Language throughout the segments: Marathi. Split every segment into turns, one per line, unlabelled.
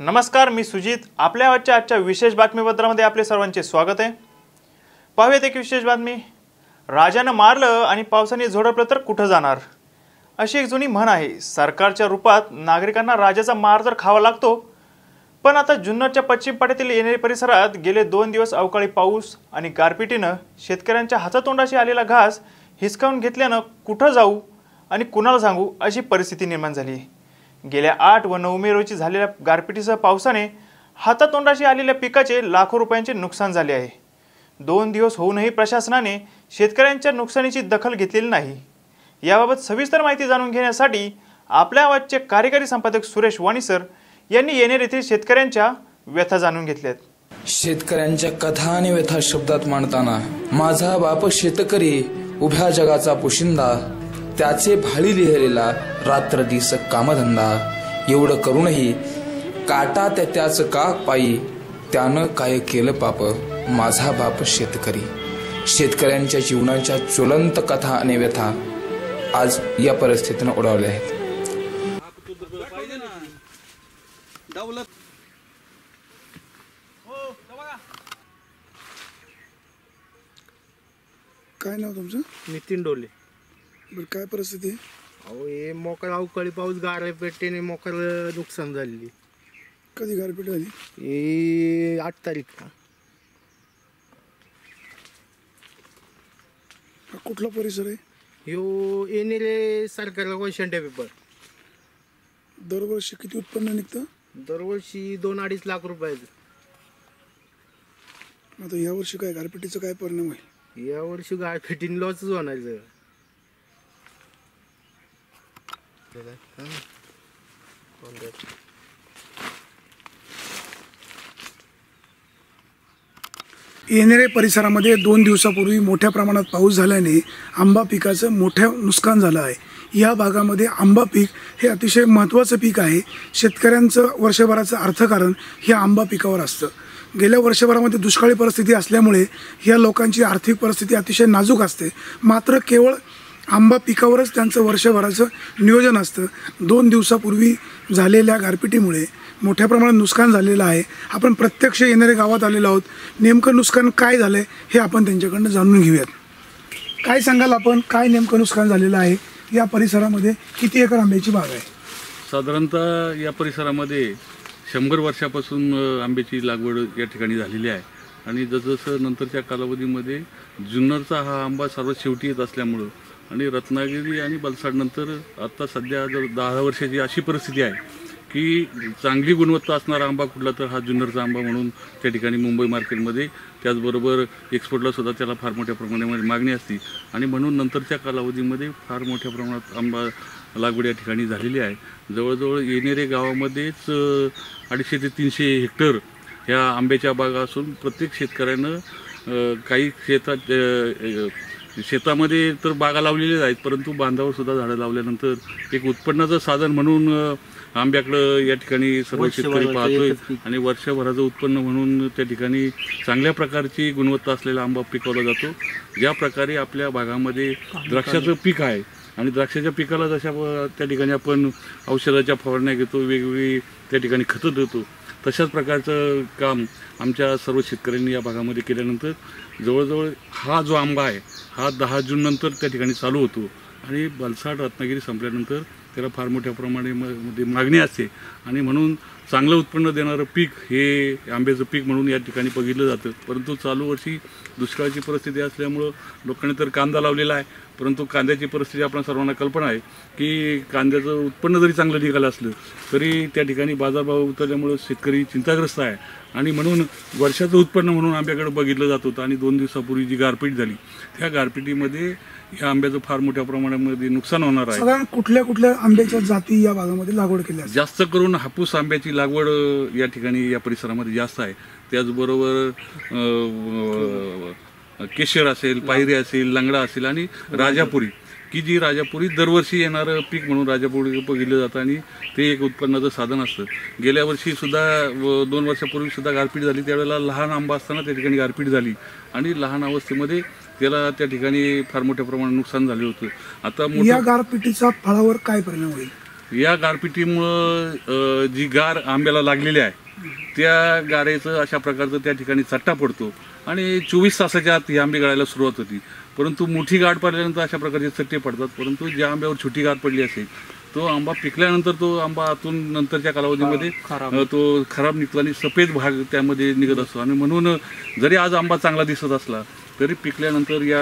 नमस्कार मी सुजित. आपल्या आजच्या आजच्या विशेष बातमीपत्रामध्ये आपले सर्वांचे स्वागत आहे. पाहूयात एक विशेष बातमी. राजानं मारलं आणि पावसाने झोडपलं तर कुठं जाणार? अशी एक जुनी म्हण आहे. सरकारच्या रूपात नागरिकांना राजाचा मार तर खावा लागतो पण आता जुन्नरच्या पश्चिम पाट्यातील येणेरी परिसरात गेले दोन दिवस अवकाळी पाऊस आणि गारपिटीनं शेतकऱ्यांच्या हातातोंडाशी आलेला घास हिसकावून घेतल्यानं कुठं जाऊ आणि कुणाला सांगू अशी परिस्थिती निर्माण झाली. आहे गेल्या आठ व नऊ मे रोजी झालेल्या गारपिटीसह पावसाने हातातोंडाशी आलेल्या पिकाचे लाखो रुपयांचे नुकसान झाले आहे. दोन दिवस होऊनही प्रशासनाने शेतकऱ्यांच्या नुकसानीची दखल घेतलेली नाही. याबाबत सविस्तर माहिती जाणून घेण्यासाठी आपल्या आवाजचे कार्यकारी संपादक सुरेश वाणीसर यांनी येणेर येथील शेतकऱ्यांच्या व्यथा जाणून घेतल्यात.
शेतकऱ्यांच्या कथा आणि व्यथा शब्दात मांडताना माझा बाप शेतकरी उभ्या जगाचा पोशिंदा त्याचे भाळी लिहिलेला रात्र दिस कामधंदा. एवढं करूनही काटा त्या त्याच का पायी? त्यानं काय केलं पाप? माझा बाप शेतकरी. शेतकऱ्यांच्या जीवनाच्या ज्वलंत कथा आणि व्यथा आज या परिस्थितीनं उडवल्या आहेत.
काय नाव तुमचं?
नितीन डोले.
बरं काय परिस्थिती?
अहो हे मोकळ अवकाळी पाऊस गारपेटीने मोकळ नुकसान झालेली.
कधी गारपीट झाली?
हे आठ तारीख. का
हा कुठला परिसर आहे?
ह्यो येणेरे सरकारला क्वेश्चन पेपर
दरवर्षी किती उत्पन्न निघतं?
दरवर्षी दोन अडीच लाख रुपयाचं
आता यावर्षी काय गारपिटीचा काय परिणाम होईल?
या वर्षी गारपेटीने लॉसच होणार सगळं.
येणेरे परिसरामध्ये दोन दिवसापूर्वी मोठ्या प्रमाणात पाऊस झाल्याने आंबा पिकाचं मोठं नुकसान झालं आहे. या भागामध्ये आंबा पीक हे अतिशय महत्त्वाचं पीक आहे. शेतकऱ्यांचं वर्षभराचं अर्थकारण हे आंबा पिकावर असतं. गेल्या वर्षभरामध्ये दुष्काळी परिस्थिती असल्यामुळे या लोकांची आर्थिक परिस्थिती अतिशय नाजूक असते. मात्र केवळ आंबा पिकावरच त्यांचं वर्षभराचं नियोजन असतं. दोन दिवसापूर्वी झालेल्या गारपिटीमुळे मोठ्या प्रमाणात नुकसान झालेलं आहे. आपण प्रत्यक्ष येणाऱ्या गावात आलेलो आहोत. नेमकं नुकसान काय झालं आहे हे आपण त्यांच्याकडनं जाणून घेऊयात. काय सांगाल आपण? काय नेमकं नुकसान झालेलं आहे? या परिसरामध्ये किती एकर आंब्याची बाग आहे?
साधारणतः या परिसरामध्ये शंभर वर्षापासून आंब्याची लागवड या ठिकाणी झालेली आहे. आणि जसजसं नंतरच्या कालावधीमध्ये जुन्नरचा हा आंबा सर्वात शेवटी येत असल्यामुळं आणि रत्नागिरी आणि बलसाडनंतर आत्ता सध्या जर दहा वर्षाची अशी परिस्थिती आहे की चांगली गुणवत्ता असणारा आंबा कुठला तर हा जुन्नरचा आंबा म्हणून त्या ठिकाणी मुंबई मार्केटमध्ये त्याचबरोबर एक्सपोर्टला सुद्धा त्याला फार मोठ्या प्रमाणामध्ये मागणी असते. आणि म्हणून नंतरच्या कालावधीमध्ये फार मोठ्या प्रमाणात आंबा लागवड या ठिकाणी झालेली आहे. जवळजवळ येणेरे गावामध्येच अडीचशे ते तीनशे हेक्टर ह्या आंब्याच्या बागा असून प्रत्येक शेतकऱ्यानं काही शेतात शेतामध्ये तर बागा लावलेल्याच आहेत परंतु बांधावर सुद्धा झाडं लावल्यानंतर एक उत्पन्नाचं साधन म्हणून आंब्याकडं या ठिकाणी सर्व शेतकरी पाहतोय आणि वर्षभराचं उत्पन्न म्हणून त्या ठिकाणी चांगल्या प्रकारची गुणवत्ता असलेला आंबा पिकवला जातो. ज्या प्रकारे आपल्या भागामध्ये द्राक्षाचं पीक आहे आणि द्राक्षाच्या पिकाला जशा त्या ठिकाणी आपण औषधाच्या फवारण्या घेतो वेगवेगळी त्या ठिकाणी खतं देतो तशाच प्रकारचं काम आमच्या सर्व शेतकऱ्यांनी या भागामध्ये केल्यानंतर जवळजवळ हा जो आंबा आहे हा दहा जून नंतर त्या ठिकाणी चालू होतो. आणि बलसाड रत्नागिरी संपल्यानंतर त्याला फार मोठ्या प्रमाणे मध्ये म्हणजे मागणी असते. आणि म्हणून चांगलं उत्पन्न देणारं पीक हे आंब्याचं पीक म्हणून या ठिकाणी बघितलं जातं. परंतु चालू वर्षी दुष्काळाची परिस्थिती असल्यामुळं लोकांनी तर कांदा लावलेला आहे. परंतु कांद्याची परिस्थिती आपण सर्वांना कल्पना आहे की कांद्याचं उत्पन्न जरी चांगलं निघालं असलं तरी त्या ठिकाणी बाजारभाव उतरल्यामुळं शेतकरी चिंताग्रस्त आहे. आणि म्हणून वर्षाचं उत्पन्न म्हणून आंब्याकडे बघितलं जात होतं आणि दोन दिवसापूर्वी जी गारपीट झाली त्या गारपिटीमध्ये या आंब्याचं फार मोठ्या प्रमाणामध्ये नुकसान होणार आहे.
साधारण कुठल्या कुठल्या आंब्याच्या जाती या भागामध्ये लागवड केल्या?
जास्त करून हापूस आंब्याची लागवड या ठिकाणी या परिसरामध्ये जास्त आहे. त्याचबरोबर केशर असेल पायरी असेल लंगडा असेल आणि राजापुरी. की जी राजापुरी दरवर्षी येणारं पीक म्हणून राजापुरी बघितलं जातं आणि ते एक उत्पन्नाचं साधन असतं. गेल्या वर्षी सुद्धा व दोन वर्षापूर्वी सुद्धा गारपीट झाली. त्यावेळेला लहान आंबा असताना त्या ठिकाणी गारपीट झाली. आणि लहान अवस्थेमध्ये त्याला त्या ठिकाणी फार मोठ्या प्रमाणात नुकसान झाले होतं. आता
या गारपिटीचा फळावर काय परिणाम होईल?
या गारपिटीमुळं जी गार आंब्याला लागलेली आहे त्या गारेचं अशा प्रकारचं त्या ठिकाणी चट्टा पडतो. आणि चोवीस तासाच्या आत ही आंबे गळायला सुरुवात होती. परंतु मोठी गाठ पडल्यानंतर अशा प्रकारचे चट्टे पडतात. परंतु ज्या आंब्यावर छोटी गाठ पडली असेल तो आंबा पिकल्यानंतर तो आंबा आतून नंतरच्या कालावधीमध्ये तो खराब निघतो आणि सफेद भाग त्यामध्ये निघत असतो. आणि म्हणून जरी आज आंबा चांगला दिसत असला तरी पिकल्यानंतर या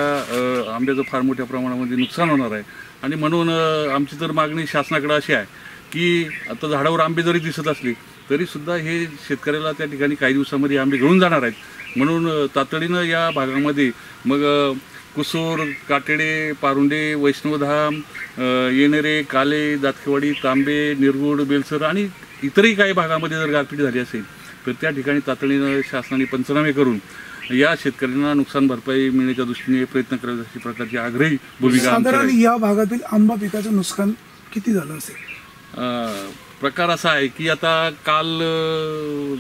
आंब्याचं फार मोठ्या प्रमाणामध्ये नुकसान होणार आहे. आणि म्हणून आमची तर मागणी शासनाकडे अशी आहे की आता झाडावर आंबे जरी दिसत असले तरी सुद्धा हे शेतकऱ्याला त्या ठिकाणी काही दिवसामध्ये आंबे गळून जाणार आहेत. म्हणून तातडीनं या भागामध्ये मग कुसूर काटेडे पारुंडे वैष्णवधाम येणेरे काले दातखेवाडी तांबे निरगुड बेलसर आणि इतरही काही भागामध्ये जर गारपीट झाली असेल तर त्या ठिकाणी तातडीनं शासनाने पंचनामे करून या शेतकऱ्यांना नुकसान भरपाई मिळण्याच्या दृष्टीने प्रयत्न करावे अशी प्रकारची आग्रही भूमिका
साधारण. या भागातील आंबा पिकाचं नुकसान किती झालं असेल
प्रकार असा आहे की आता काल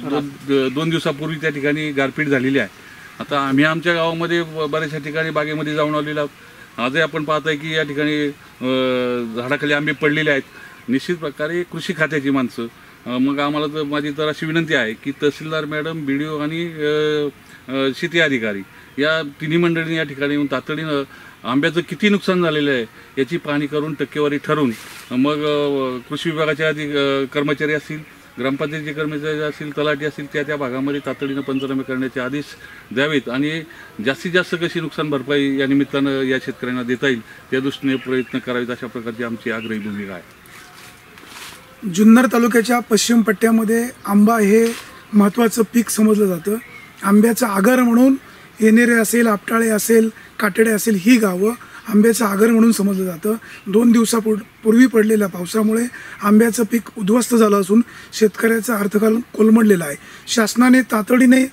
दोन दोन दिवसापूर्वी त्या ठिकाणी गारपीट झालेली आहे आता आम्ही आमच्या गावामध्ये बऱ्याचशा ठिकाणी बागेमध्ये जाऊन आलेलो आहोत. आजही आपण पाहत आहे की या ठिकाणी झाडाखाली आंबे पडलेले आहेत. निश्चित प्रकारे कृषी खात्याची माणसं. मग आम्हाला तर माझी तर अशी विनंती आहे की तहसीलदार मॅडम बी डी ओ आणि शेती अधिकारी या तिन्ही मंडळींनी या ठिकाणी येऊन तातडीनं आंब्याचं किती नुकसान झालेलं आहे याची पाहणी करून टक्केवारी ठरवून मग कृषी विभागाचे अधिक कर्मचारी असतील ग्रामपंचायतीचे कर्मचारी असतील तलाठी असतील त्या त्या भागामध्ये तातडीनं पंचनामे करण्याचे आदेश द्यावेत आणि जास्तीत जास्त कशी नुकसान भरपाई या निमित्तानं या शेतकऱ्यांना देता येईल त्या दृष्टीने प्रयत्न करावेत अशा प्रकारची आमची आग्रही भूमिका आहे.
जुन्नर तालुक्याच्या पश्चिम पट्ट्यामध्ये आंबा हे महत्त्वाचं पीक समजलं जातं. आंब्याचं आगार म्हणून येणेरे असेल आपटाळे असेल काटेडे असेल ही गावं आंब्याचं आगर म्हणून समजलं जातं. दोन दिवसापूर पूर्वी पडलेल्या पावसामुळे आंब्याचं पीक उद्ध्वस्त झालं असून शेतकऱ्याचा अर्थकाल कोलमडलेला आहे. शासनाने तातडीने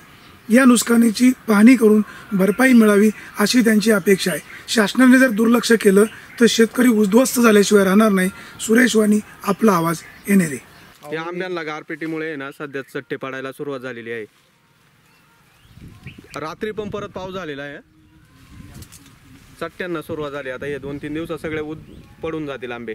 या नुकसानीची पाहणी करून भरपाई मिळावी अशी त्यांची अपेक्षा आहे. शासनाने जर दुर्लक्ष केलं तर शेतकरी उद्ध्वस्त झाल्याशिवाय राहणार नाही. सुरेश वाणी आपला आवाज येणे रे
या आंब्यांना गारपिटीमुळे ना सध्या चट्टे पडायला सुरुवात झालेली आहे. रात्री पण परत पाऊस झालेला आहे. चट्ट्यांना सुरुवात झाली. आता हे दोन तीन दिवसात सगळे उद पडून जातील आंबे.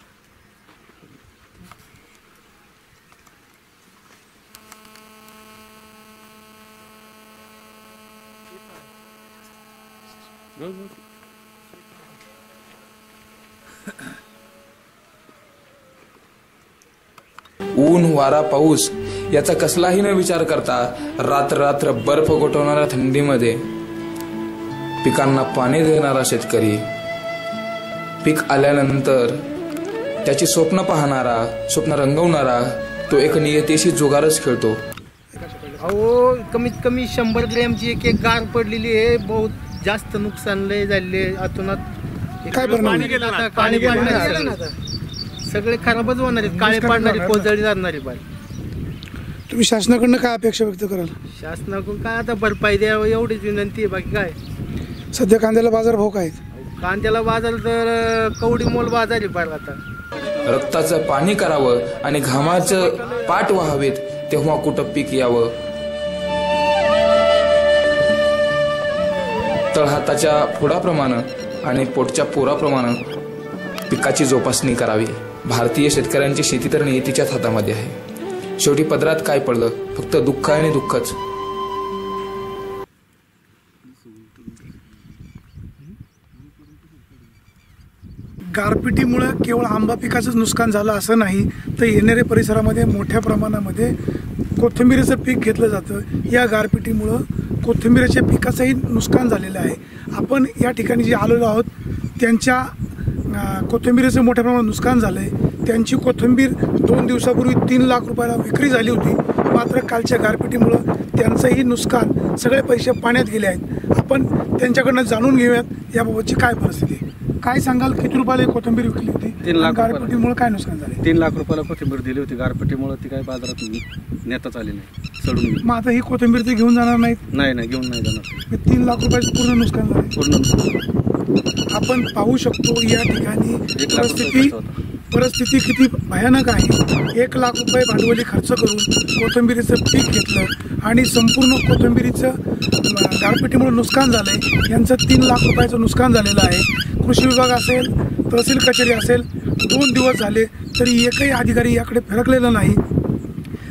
बघ, बघ.
ऊन वारा पाऊस याचा कसलाही न विचार करता रात्र रात्र बर्फ गोठवणाऱ्या थंडीमध्ये पिकांना पाणी देणारा शेतकरी पीक आल्यानंतर त्याची स्वप्न पाहणारा स्वप्न रंगवणारा तो एक नियतीशी जुगारच खेळतो
अहो कमीत कमी शंभर ग्रॅमची एक एक गार पडलेली आहे बहुत जास्त नुकसान लय झाले अतोनात
काय परिणाम
पाणी गेलं आता, पाणी पडणार सगळे. सगळे खराबच होणार आहेत काळे पाडणारे कोजळी जाणारे बाय
तुम्ही शासनाकडनं काय अपेक्षा व्यक्त कराल?
शासनाकडून काय आता भरपाई द्यावं एवढीच विनंती आहे बाकी काय?
सध्या कांद्याला बाजारभाव काय आहेत?
कांद्याला बाजार तर अं, कवडी मोल बाजार आहे पार आता.
रक्ताचं पाणी करावं आणि घामाचं पाठ व्हावेत तेव्हा कुठं पीक यावं? तळहाताच्या फोडाप्रमाणे आणि पोटच्या पोराप्रमाणे पिकाची जोपासणी करावी. भारतीय शेतकऱ्यांची शेती तर नियतीच्याच हातामध्ये आहे. शेवटी पदरात काय पडलं? फक्त दुःख आणि दुःखच.
गारपिटीमुळं केवळ आंबा पिकाचंच नुकसान झालं असं नाही तर येणाऱ्या परिसरामध्ये मोठ्या प्रमाणामध्ये कोथिंबिरीचं पीक घेतलं जातं. या गारपिटीमुळं कोथिंबिरीच्या पिकाचंही नुकसान झालेलं आहे. आपण या ठिकाणी जे आलेलो आहोत त्यांच्या कोथिंबीरीचं मोठ्या प्रमाणात नुकसान झालं आहे त्यांची कोथिंबीर दोन दिवसापूर्वी तीन लाख रुपयाला विक्री झाली होती. मात्र कालच्या गारपिटीमुळं त्यांचंही नुकसान सगळे पैसे पाण्यात गेले आहेत. आपण त्यांच्याकडनं जाणून घेऊयात याबाबतची काय परिस्थिती आहे. काय सांगाल? किती रुपयाला एक कोथिंबीर विकली होती?
तीन लाख.
गारपिटीमुळे काय नुकसान झाले?
तीन लाख रुपयाला कोथिंबीर दिली होती. गारपट्टीमुळे ती काय बाजारात नेताच आली नाही. सडून गेली.
मग आता ही कोथिंबीर ते घेऊन जाणार नाहीत?
नाही नाही घेऊन नाही जाणार.
हे तीन लाख रुपयाचं पूर्ण नुकसान झालं.
पूर्ण
आपण पाहू शकतो या ठिकाणी परिस्थिती
खर्च होता.
परिस्थिती किती भयानक आहे. एक लाख रुपये भांडवली खर्च करून कोथिंबिरीचं पीक घेतलं आणि संपूर्ण कोथिंबिरीचं अं, गारपिटीमुळे नुकसान झालं आहे यांचं तीन लाख रुपयाचं नुकसान झालेलं आहे. कृषी विभाग असेल तहसील कचेरी असेल दोन दिवस झाले तरी एकही अधिकारी याकडे फिरकलेला नाही.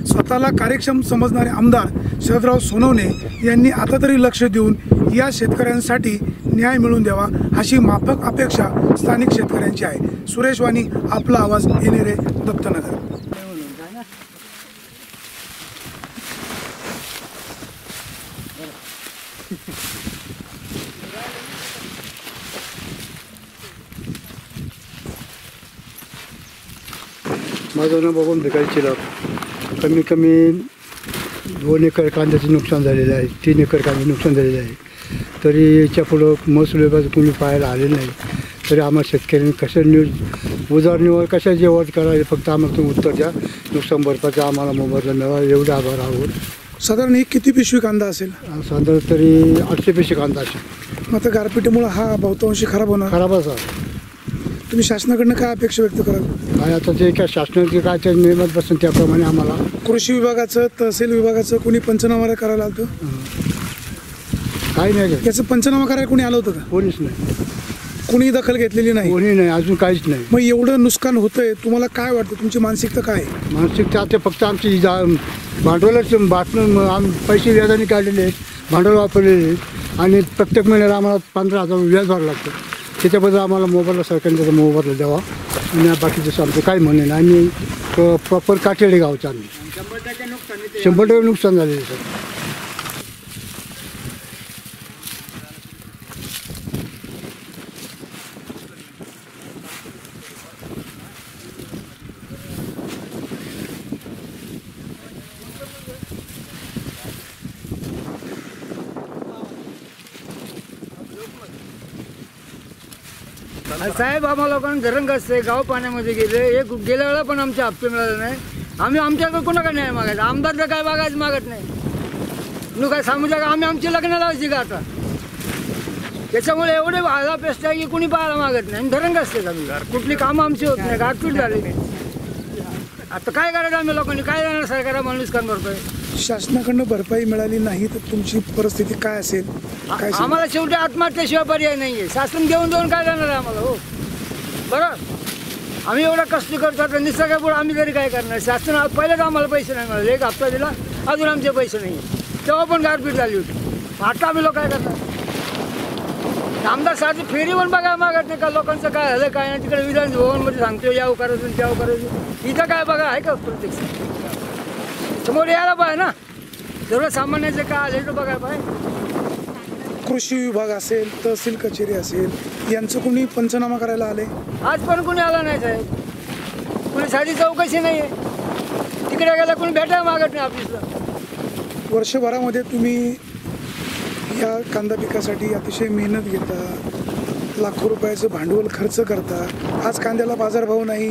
स्वतःला कार्यक्षम समजणारे आमदार शरदराव सोनवणे यांनी आता तरी लक्ष देऊन या शेतकऱ्यांसाठी न्याय मिळवून द्यावा अशी माफक अपेक्षा स्थानिक शेतकऱ्यांची आहे. सुरेश वाणी आपला आवाज येणेरे दत्तनगर.
माझं नाव बघून भिकारी चिराग. कमी कमी दोन एकर कांद्याचे नुकसान झालेलं आहे तीन एकर कांदे नुकसान झालेले आहे. तरी याच्या पुढं महसूल विभाग कोणी पाहायला आले नाही. तरी आम्हाला शेतकऱ्यांनी कसं न्यूज उदारनिवर कशा जेवण करायला फक्त आम्हाला तुम्ही उत्तर द्या. नुकसान भरपाचा आम्हाला मोबदला मिळावा. एवढं आभार आहोत.
साधारण एक किती पिशवी कांदा असेल?
साधारण तरी आठशे पैसे कांदा असेल.
मग आता गारपिटीमुळे हा बहुतांशी खराब होणार.
खराबच आहे.
तुम्ही शासनाकडनं काय अपेक्षा व्यक्त कराल?
काय आता ते काय शासनाचे काय ते नियमात बसून त्याप्रमाणे आम्हाला.
कृषी विभागाचं तहसील विभागाचं कोणी पंचनामा करायला आलं होतं
काही नाही. झालं.
याचं पंचनामा करायला कोणी आलं होतं का?
कोणीच नाही.
कोणी दखल घेतलेली नाही.
कोणी नाही अजून काहीच नाही.
मग एवढं नुकसान होतंय तुम्हाला काय वाटतं? तुमची मानसिकता काय आहे?
मानसिकता ते फक्त आमची जा भांडवलाच बातमी आम पैसे व्याजाने काढलेले आहेत भांडवल वापरलेले आहेत. आणि प्रत्येक महिन्याला आम्हाला पंधरा हजार व्याज भरावं लागतं त्याच्याबद्दल आम्हाला मोबाईलला सरकारने त्याचा मोबाईलला द्यावा आणि बाकीचं आमचं काही म्हणणं नाही. आम्ही प्रॉपर काटेडे गावचं आम्ही. शंभर टक्के नुकसान झालेलं आहे सर.
साहेब आम्हाला लोकांना धरण असते गाव पाण्यामध्ये गेले. एक गेल्या वेळा पण आमचे हप्ते मिळाले नाही. आम्ही आमच्याकडे कुणाकडे नाही मागायचं? आमदार तर काय मागायचं मागत नाही. नु काय सांगू का आम्ही आमची लग्न लावायची का आता? त्याच्यामुळे एवढे भागा पेस्ट आहे की कुणी पाहायला मागत नाही. आणि धरण असते आम्ही? कुठली कामं आमची होत नाही. गाठूट झाली. आता काय करायचं आम्ही लोकांनी? काय जाणार? सरकार माणूस नुकसान भरतोय
शासनाकडनं भरपाई मिळाली नाही तर तुमची परिस्थिती काय असेल? काय सांगाल?
आम्हाला शेवटी आत्महत्येशिवाय पर्याय नाहीये. शासन देऊन देऊन काय जाणार आहे आम्हाला हो? बरं? आम्ही एवढा कष्ट करतो तर निसर्गापुढे आम्ही तरी काय करणार? शासन आ- पहिलेच आम्हाला पैसे नाही मिळाले एक हप्ता दिला अजून आमचे पैसे नाही तेव्हा पण गारपीट झाली होती. आता आम्ही लोक काय करणार? आमदार साहेब फेरी पण बघायला मागत नाही का? लोकांचं काय झालं काय नाही? तिकडे विधान भवनमध्ये सांगतो याव करायचं त्याव करायचं इथं काय बघा आहे का प्रत्यक्ष समोर यायला पाहिजे ना. सर्वसामान्याचं काय आले तर बघायला पाहिजे.
कृषी विभाग असेल तहसील कचेरी असेल यांचं कोणी पंचनामा करायला आले
आज पण कोणी आला नाही साहेब. कोणी साधी चौकशी नाही आहे तिकडे गेला कोणी भेटायला मागत नाही ऑफिसला
वर्षभरामध्ये तुम्ही या कांदा पिकासाठी अतिशय मेहनत घेता लाखो रुपयाचं भांडवल खर्च करता. आज कांद्याला बाजारभाव नाही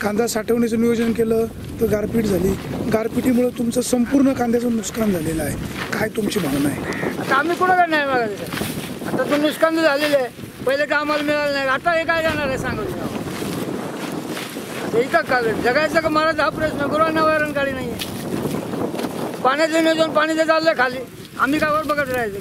कांदा साठवण्याचं नियोजन केलं तर गारपीट झाली. गारपिटीमुळे तुमचं संपूर्ण कांद्याचं नुकसान झालेलं आहे. काय तुमची भावना आहे?
आता आम्ही कुणाला नाही मागायचं आता तो नुकसान झालेलं आहे. पहिले का आम्हाला मिळालं नाही. आता हे काय जाणार आहे सांगत आता इथं का जगायचं का? मला हा प्रश्न गुरुवांना वैरण गाडी नाही आहे पाण्याचं नियोजन पाणी तर चाललं खाली. आम्ही काय वर बघत राहायचं?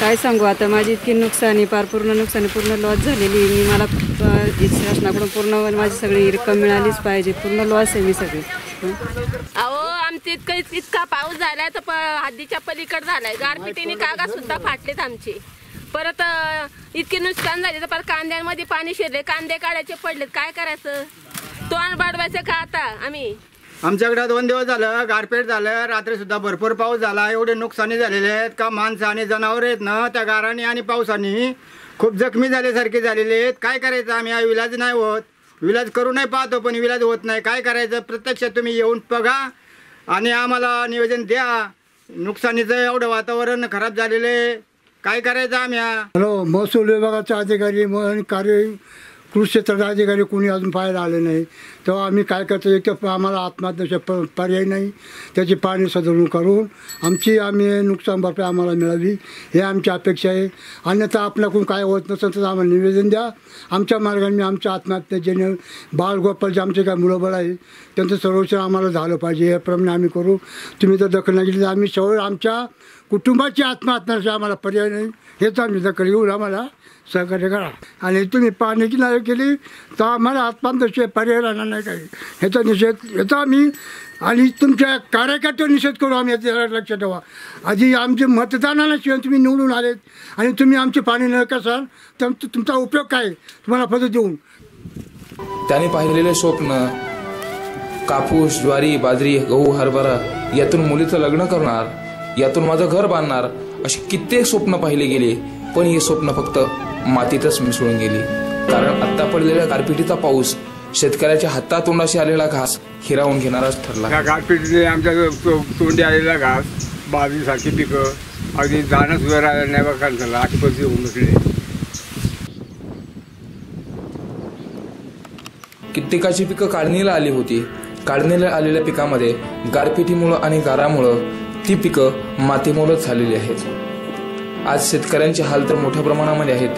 काय सांगू आता माझी इतकी नुकसानी पार पूर्ण नुकसानी पूर्ण लॉस झालेली मी मला शासनाकडून पूर्ण माझी सगळी रक्कम मिळालीच पाहिजे. पूर्ण लॉस आहे मी सगळी.
अहो आमचे इतकं इतका पाऊस झालाय तर प- हद्दीच्या पलीकडे झालाय. गारपिटीने कागा सुद्धा फाटलेत आमचे. परत इतके नुकसान झाले तर परत कांद्यांमध्ये पाणी शिरले. कांदे काढायचे पडलेत. काय करायचं? तोंड बाडवायचं का आता आम्ही?
आमच्याकडे दोन दिवस झालं गारपेट झालं रात्रीसुद्धा भरपूर पाऊस झाला एवढे नुकसानी झालेले आहेत का माणसं आणि जनावर आहेत ना त्या गाराने आणि पावसाने खूप जखमी झाल्यासारखे झालेले आहेत. काय करायचं आम्ही? हा विलाज नाही होत. विलाज करू नाही पाहतो पण विलाज होत नाही. काय करायचं? प्रत्यक्षात तुम्ही येऊन बघा आणि आम्हाला नियोजन द्या. नुकसानीचं एवढं वातावरण खराब झालेलं आहे. काय करायचं आम्ही? हा?
हॅलो महसूल विभागाचे अधिकारी म- कार्य कृषी अधिकारी कोणी अजून पाहायला आले नाही. तेव्हा आम्ही काय करतो एक तर आम्हाला आत्महत्याचे प पर्याय नाही. त्याची पाणी सदवणूक करून आमची आम्ही नुकसान भरपाई आम्हाला मिळावी हे आमची अपेक्षा आहे. अन्यथा आपल्याकडून काय होत नसेल तर आम्हाला निवेदन द्या. आमच्या मार्गाने आमच्या आत्महत्या जेणे बाळगोपालचे आमचे काय मुलंबळ आहे त्यांचं सर्वोच्च आम्हाला झालं पाहिजे. याप्रमाणे आम्ही करू. तुम्ही जर दखल नाही घेतली तर आम्ही सवय आमच्या कुटुंबाची आत्महत्याचे आम्हाला पर्याय नाही. हेच आम्ही दखल घेऊन आम्हाला सहकार्य करा. आणि तुम्ही पाण्याची नाही केली तर आम्हाला आत्महत्याशिवाय पर्याय राहणार नाही काही. ह्याचा निषेध ह्याचा आम्ही आणि तुमच्या कार्यकर्त्यावर निषेध करू आम्ही याचा लक्षात ठेवा. आधी आमचे मतदानाला शिवाय तुम्ही निवडून आलेत आणि तुम्ही आमचे पाणी न कसाल तर तुमचा उपयोग काय? तुम्हाला फक्त देऊन.
त्याने पाहिलेले स्वप्न कापूस ज्वारी बाजरी गहू हरभरा यातून मुलीचं लग्न करणार यातून माझं घर बांधणार अशी कित्येक स्वप्न पाहिले गेले पण ही स्वप्न फक्त मातीतच मिसळून गेली. कारण आत्ता पडलेल्या गारपिटीचा पाऊस शेतकऱ्याच्या हातातोंडाशी आलेला घास हिरावून घेणाराच ठरला.
त्या गारपिटीने आमच्या तोंडी आलेला घास बाजरीसारखी पिकं अगदी जाणं सुद्धा राहिलं नाही बघा झालं अशी परिस्थिती होऊन बसली.
कित्येकाची पिकं काढणीला आली होती. काढणीला आलेल्या पिकामध्ये गारपिटीमुळं आणि गारामुळं ती पिकं मातीमोलच झालेली आहेत. आज शेतकऱ्यांचे हाल तर मोठ्या प्रमाणामध्ये आहेत.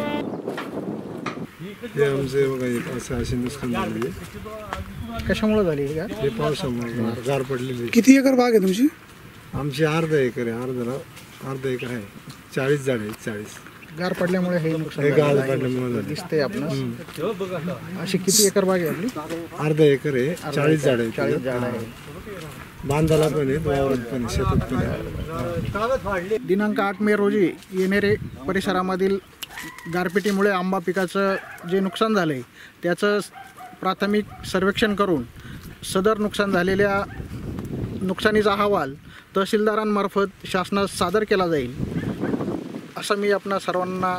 हे आमचे बघा हे असं अशी नुकसान झाली
कशामुळे झाली का
हे पावसामुळे गार पडलेली
किती एकर बाग आहे तुमची?
आमची अर्धा एकर आहे अर्धा अर्धा एकर आहे. चाळीस झाड आहेत चाळीस.
गार पडल्यामुळे हे नुकसान
हे गार
झालेलं आहे.
पडल्यामुळे झालं.
दिसतंय आपण अशी किती एकर बाग आहे आपली?
अर्धा एकर आहे चाळीस
एकर,
झाड आहेत.
चाळीस. झाड आहे
बांधाला पण आहेत म्हणजे वावरात पण आहे, शेतात पण. आहे
दिनांक आठ मे रोजी येणेरे परिसरामधील गारपिटीमुळे आंबा पिकाचं जे नुकसान झालं आहे त्याचं प्राथमिक सर्वेक्षण करून सदर नुकसान झालेल्या नुकसानीचा अहवाल तहसीलदारांमार्फत शासनास सादर केला जाईल असं मी आपणा सर्वांना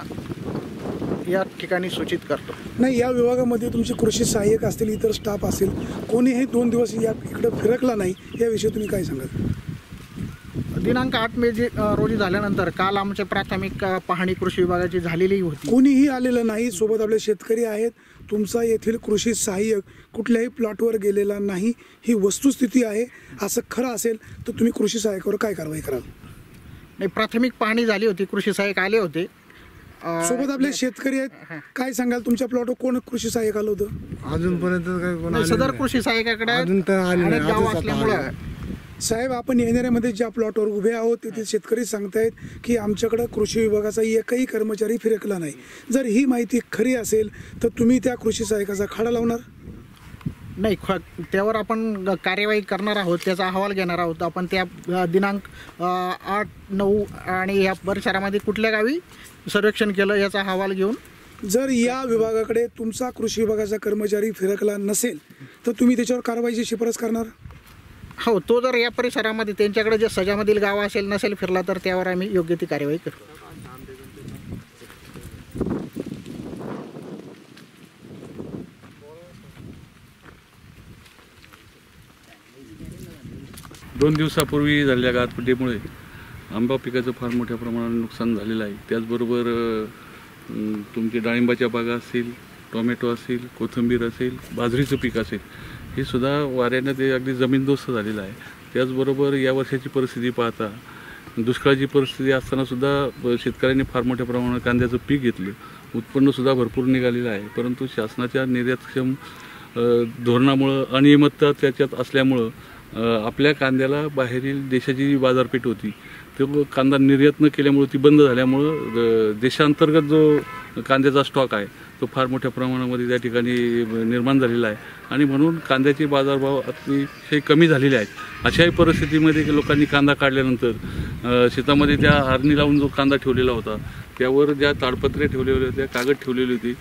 ठिकाणी सूचित करतो.
नाही या विभागामध्ये तुमचे कृषी सहाय्यक असतील इतर स्टाफ असेल कोणीही दोन दिवस या इकडं फिरकला नाही याविषयी तुम्ही काय सांगाल?
दिनांक आठ मे जे रोजी झाल्यानंतर काल आमच्या प्राथमिक पाहणी कृषी विभागाची झालेली होती.
कोणीही आलेलं नाही सोबत आपले शेतकरी आहेत तुमचा येथील कृषी सहाय्यक कुठल्याही प्लॉटवर गेलेला नाही ही वस्तुस्थिती आहे असं खरं असेल तर तुम्ही कृषी सहाय्यकावर काय कारवाई कराल?
नाही प्राथमिक पाहणी झाली होती कृषी सहाय्यक आले होते.
सोबत आपले शेतकरी आहेत. काय सांगाल तुमच्या प्लॉटवर कोण कृषी सहाय्यक आलं होतं?
अजूनपर्यंत कोण आलेलं
सदर
नाही.
कृषी सहाय्यकाकडे
अजून तर आले नाही.
अनेक गावं
आजच आता
असल्यामुळं.
आले.
साहेब आपण येणाऱ्यामध्ये ज्या प्लॉटवर उभे आहोत तिथे शेतकरी सांगतायत की आमच्याकडं कृषी विभागाचा एकही कर्मचारी फिरकला नाही. जर ही माहिती खरी असेल तर तुम्ही त्या कृषी सहाय्यकाचा खाडा लावणार?
नाही ख त्यावर आपण कार्यवाही करणार आहोत त्याचा अहवाल घेणार आहोत. आपण त्या दिनांक आठ नऊ आणि या परिसरामध्ये कुठल्या गावी सर्वेक्षण केलं याचा अहवाल घेऊन.
जर या विभागाकडे तुमचा कृषी विभागाचा कर्मचारी फिरकला नसेल तर तुम्ही त्याच्यावर कारवाईची शिफारस करणार?
हो तो जर या परिसरामध्ये त्यांच्याकडे जे सजामधील गाव असेल नसेल फिरला तर त्यावर आम्ही योग्य ती कार्यवाही करू
दोन दिवसापूर्वी झालेल्या गारपिटीमुळे आंबा पिकाचं फार मोठ्या प्रमाणात नुकसान झालेलं आहे. त्याचबरोबर अं, तुमचे डाळिंबाच्या बागा असतील टोमॅटो असेल कोथिंबीर असेल बाजरीचं पीक असेल हे सुद्धा वाऱ्यानं ते अगदी जमीनदोस्त झालेलं आहे. त्याचबरोबर या वर्षाची परिस्थिती पाहता दुष्काळाची परिस्थिती असतानासुद्धा शेतकऱ्यांनी फार मोठ्या प्रमाणात कांद्याचं पीक घेतलं. उत्पन्नसुद्धा भरपूर निघालेलं आहे. परंतु शासनाच्या निर्यातक्षम धोरणामुळं अनियमितता त्याच्यात असल्यामुळं आपल्या कांद्याला बाहेरील देशाची जी बाजारपेठ होती तो कांदा निर्यात न केल्यामुळं ती बंद झाल्यामुळं देशांतर्गत जो कांद्याचा स्टॉक आहे तो फार मोठ्या प्रमाणामध्ये त्या ठिकाणी निर्माण झालेला आहे. आणि म्हणून कांद्याचे बाजारभाव अतिशय कमी झालेले आहेत. अशाही परिस्थितीमध्ये लोकांनी कांदा काढल्यानंतर शेतामध्ये त्या आरणी लावून जो कांदा ठेवलेला होता त्यावर ज्या ताडपत्रे ठेवलेल्या होत्या कागद ठेवलेली होती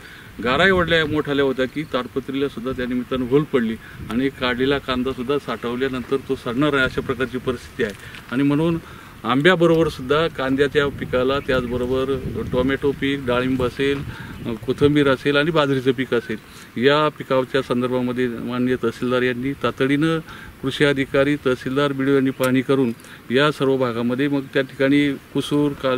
गाराही एवढल्या मोठाल्या होत्या की ताडपत्रीला सुद्धा त्या निमित्तानं होल पडली आणि काढलेला कांदा सुद्धा साठवल्यानंतर तो सडणार आहे अशा प्रकारची परिस्थिती आहे. आणि म्हणून आंब्याबरोबर सुद्धा कांद्याच्या पिकाला त्याचबरोबर टोमॅटो पीक डाळिंब असेल कोथिंबीर असेल आणि बाजरीचं पीक असेल. या पिकाच्या संदर्भामध्ये माननीय तहसीलदार यांनी तातडीनं कृषी अधिकारी तहसीलदार बी यांनी पाहणी करून या सर्व भागामध्ये मग त्या ठिकाणी कुसूर का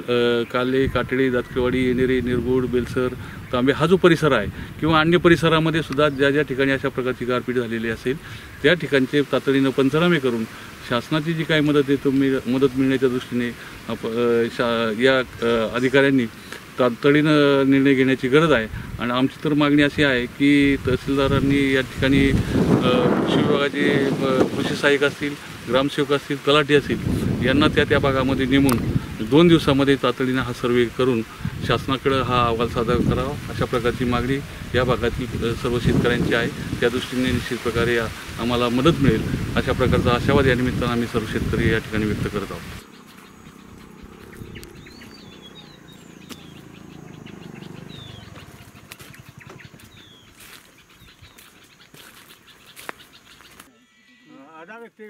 काले काटळे दातकेवाडी येणेरे निरगुड बेलसर तांबे हा जो परिसर आहे किंवा अन्य परिसरामध्ये सुद्धा ज्या ज्या ठिकाणी अशा प्रकारची गारपीट झालेली असेल त्या ठिकाणचे तातडीनं पंचनामे करून शासनाची जी काही मदत आहे तो मिळ मदत मिळण्याच्या दृष्टीने आप- शा या अधिकाऱ्यांनी तातडीनं निर्णय घेण्याची गरज आहे. आणि आमची तर मागणी अशी आहे की तहसीलदारांनी या ठिकाणी कृषी विभागाचे कृषी सहाय्यक असतील ग्रामसेवक असतील तलाठी असतील यांना त्या त्या भागामध्ये नेमून दोन दिवसामध्ये तातडीनं हा सर्वे करून शासनाकडं हा अहवाल सादर करावा अशा प्रकारची मागणी या भागातील सर्व शेतकऱ्यांची आहे. त्या दृष्टीने निश्चित प्रकारे आम्हाला मदत मिळेल अशा प्रकारचा आशावाद या निमित्तानं आम्ही सर्व शेतकरी या ठिकाणी व्यक्त करत आहोत.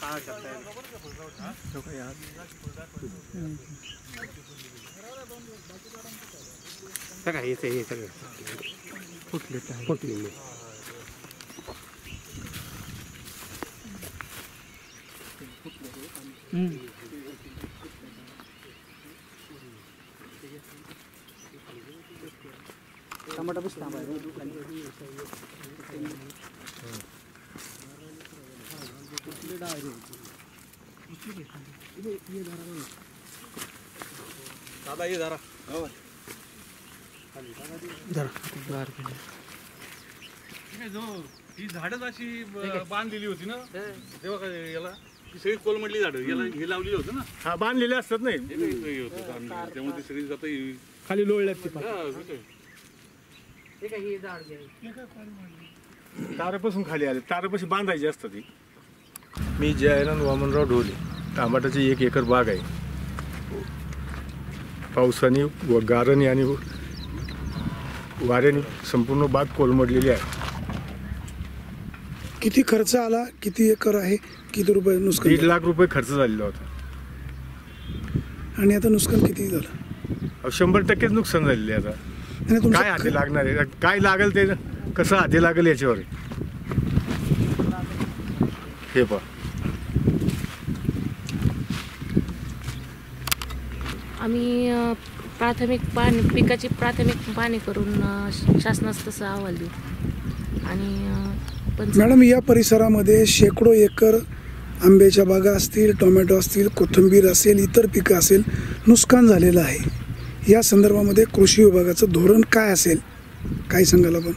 काळा करता येईल हेच हे सगळं फुटले फुटलेले टमाटा पिस थांबायचं झाडच अशी बांधलेली होती ना तेव्हा काय याला ही सगळी कोलमडली झाडं याला हे लावलेली होतं ना
हा बांधलेले असतात नाही
हे. त्यामुळे ती सगळी जाता
खाली लोळल्यात ती तारापासून खाली आले तारापाशी बांधायची असतात ती. मी जयनंद वामनराव ढोले टमाटाची एक एकर बाग आहे. पावसाने व गाराने आणि वाऱ्याने संपूर्ण बाग कोलमडलेली आहे.
किती खर्च आला? किती एकर आहे? किती रुपये नुकसान
दीड लाख रुपये खर्च झालेला होता?
आणि आता नुकसान किती झालं?
अहो, शंभर टक्केच नुकसान झालेले आता.
आणि तुमचं
काय हाती लागणार आहे? काय लागेल ते? कसं हाती लागेल याच्यावर? आहे. हे पहा.
आम्ही प्राथमिक पाणी पिकाची प्राथमिक पाणी करून शासनास तसं अहवाल देऊ. आणि पंच
मॅडम या परिसरामध्ये शेकडो एकर आंब्याच्या बागा असतील टोमॅटो असतील कोथिंबीर असेल इतर पिकं असेल नुकसान झालेलं आहे. या संदर्भामध्ये कृषी विभागाचं धोरण काय असेल? काय सांगाल आपण?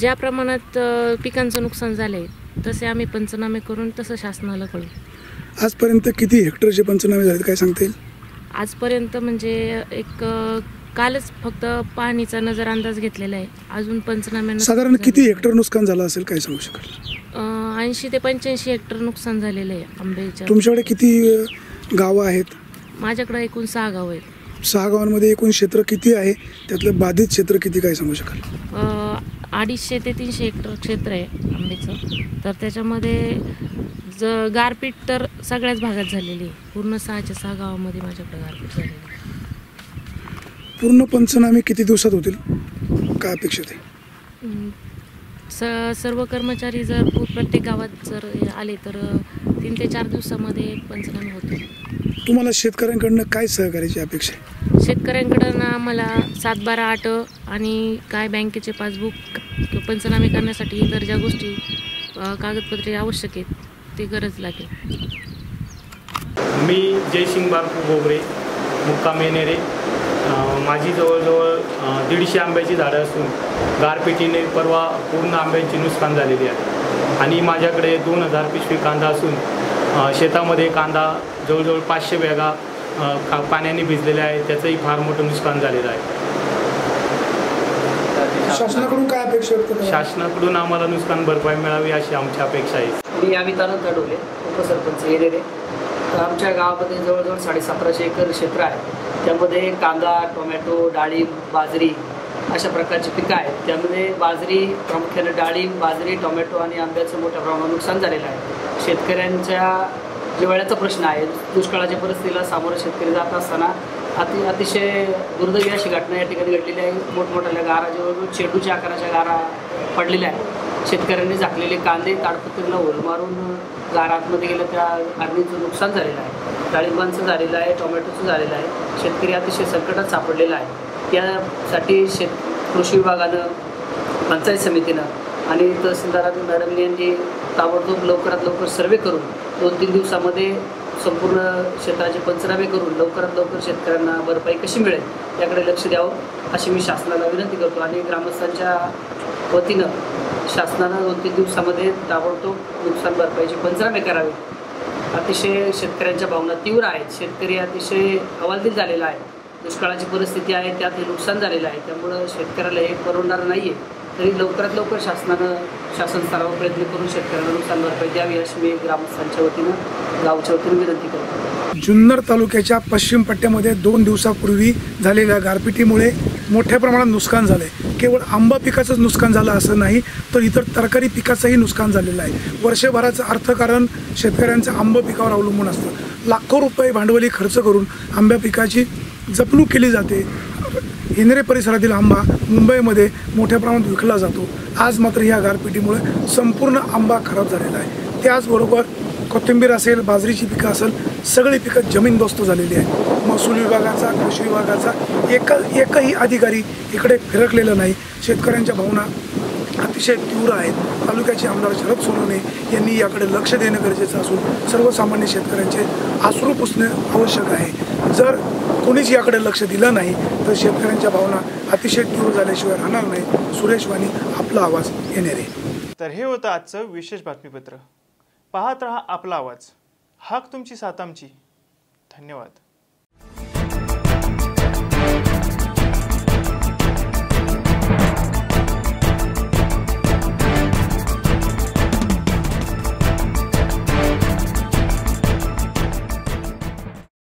ज्या प्रमाणात पिकांचं नुकसान झालंय तसे आम्ही पंचनामे करून तसं शासनाला कळू
आजपर्यंत किती हेक्टरचे पंचनामे झाले काय सांगता येईल?
आजपर्यंत म्हणजे एक कालच फक्त पाणीचा नजर अंदाज घेतलेला आहे. अजून पंचनाम्यानं
साधारण किती हेक्टर नुकसान झालं असेल काय सांगू शकाल?
ऐंशी ते पंच्याऐंशी हेक्टर नुकसान झालेलं आहे आंब्याच्या.
तुमच्याकडे किती गावं आहेत?
माझ्याकडे एकूण सहा गाव आहेत.
सहा गावांमध्ये एकूण क्षेत्र किती आहे? त्यातलं बाधित क्षेत्र किती काय सांगू शकाल?
अडीचशे ते तीनशे हेक्टर क्षेत्र आहे आंब्याचं तर त्याच्यामध्ये ज गारपीट तर सगळ्याच भागात झालेली आहे. पूर्ण सहाच्या सहा गावामध्ये माझ्याकडे गारपीट झालेली आहे.
पूर्ण पंचनामे किती दिवसात होतील? काय अपेक्षित आहे
अं, स सर्व कर्मचारी जर पू- प्रत्येक गावात जर आले तर तीन ते चार दिवसामध्ये पंचनामे होतील.
तुम्हाला शेतकऱ्यांकडनं काय सहकार्याची अपेक्षा आहे?
शेतकऱ्यांकडं आम्हाला सात बारा आठ आणि काय बँकेचे पासबुक पंचनामे करण्यासाठी इतर ज्या गोष्टी कागदपत्रे आवश्यक आहेत ते गरज लागेल.
मी जयसिंग गोगरे मुक्काम येणेरे अं, माझी जवळजवळ दीडशे आंब्याची झाडं असून गारपिटीने परवा पूर्ण आंब्यांची नुकसान झालेली आहे. आणि माझ्याकडे दोन हजार पिशवी कांदा असून शेतामध्ये कांदा जवळजवळ पाचशे बॅगा का पाण्याने भिजलेल्या आहे त्याचंही फार मोठं नुकसान झालेलं आहे.
शासनाकडून काय अपेक्षा?
शासनाकडून आम्हाला नुकसान भरपाई मिळावी अशी आमची अपेक्षा आहे.
मी अमितानंद तडोले उपसरपंच येणेरे तर आमच्या गावामध्ये जवळजवळ साडेसतराशे एकर क्षेत्र आहे. त्यामध्ये कांदा टोमॅटो डाळिंब बाजरी अशा प्रकारची पिकं आहेत. त्यामध्ये बाजरी प्रामुख्याने डाळिंब बाजरी टोमॅटो आणि आंब्याचं मोठ्या प्रमाणात नुकसान झालेलं आहे. शेतकऱ्यांच्या जिवाळ्याचा प्रश्न आहे. दुष्काळाच्या परिस्थितीला सामोरं शेतकरी जात असताना अति अतिशय दुर्दैवी अशी घटना या ठिकाणी घडलेली आहे. मोठमोठ्या गारा जवळजवळ चेंडूच्या आकाराच्या गारा पडलेल्या आहेत. शेतकऱ्यांनी झाकलेले कांदे ताडपत्रीला होल मारून गार आतमध्ये गेलं. त्या अग्नीचं नुकसान झालेलं आहे. डाळिंबांचं झालेलं आहे टोमॅटोचं झालेलं आहे. शेतकरी अतिशय संकटात सापडलेला आहे. यासाठी शेत कृषी विभागानं पंचायत समितीनं आणि तहसीलदार मॅडम यांनी ताबडतोब लवकरात लवकर सर्वे करून दोन तीन दिवसामध्ये संपूर्ण क्षेत्राचे पंचनामे करून लवकरात लवकर शेतकऱ्यांना भरपाई कशी मिळेल याकडे लक्ष द्यावं अशी मी शासनाला विनंती करतो. आणि ग्रामस्थांच्या वतीनं शासनानं दोन तीन दिवसामध्ये ताबडतोब नुकसान भरपाईचे पंचनामे करावे. अतिशय शेतकऱ्यांच्या भावना तीव्र आहेत. शेतकरी अतिशय हवालदिल झालेला आहे. दुष्काळाची परिस्थिती आहे त्यात हे नुकसान झालेलं आहे. त्यामुळं शेतकऱ्याला हे परवडणार नाही आहे तरी लवकरात लवकर शासनानं शासन स्तरावर प्रयत्न करून शेतकऱ्यांना नुकसान भरपाई द्यावी अशी मी ग्रामस्थांच्या वतीनं गावच्या वतीनं विनंती करतो.
जुन्नर तालुक्याच्या पश्चिम पट्ट्यामध्ये दोन दिवसापूर्वी झालेल्या गारपिटीमुळे मोठ्या प्रमाणात नुकसान झालं. आहे केवळ आंबा पिकाचंच नुकसान झालं असं नाही तर इतर तरकारी पिकाचंही नुकसान झालेलं आहे. वर्षभराचं अर्थकारण शेतकऱ्यांचं आंबा पिकावर अवलंबून असतं. लाखो रुपये भांडवली खर्च करून आंब्या पिकाची जपणूक केली जाते. हिनरे परिसरातील आंबा मुंबईमध्ये मोठ्या प्रमाणात विकला जातो. आज मात्र ह्या गारपिटीमुळे संपूर्ण आंबा खराब झालेला आहे. त्याचबरोबर कोथिंबीर असेल बाजरीची पिकं असेल सगळी पिकं जमीनदोस्त झालेली आहे महसूल विभागाचा कृषी विभागाचा एक एकही अधिकारी इकडे फिरकलेला नाही. शेतकऱ्यांच्या भावना अतिशय तीव्र आहेत. तालुक्याचे आमदार शरद सोनवणे यांनी याकडे लक्ष देणं गरजेचं असून सर्वसामान्य शेतकऱ्यांचे आसरू पुसणे आवश्यक आहे. जर कोणीच याकडे लक्ष दिलं नाही तर शेतकऱ्यांच्या भावना अतिशय तीव्र झाल्याशिवाय राहणार नाही. सुरेश वाणी आपला आवाज येणारे.
तर हे होतं आजचं विशेष बातमीपत्र. पाहत रहा आपला आवाज. हाक तुमची सातामची. धन्यवाद.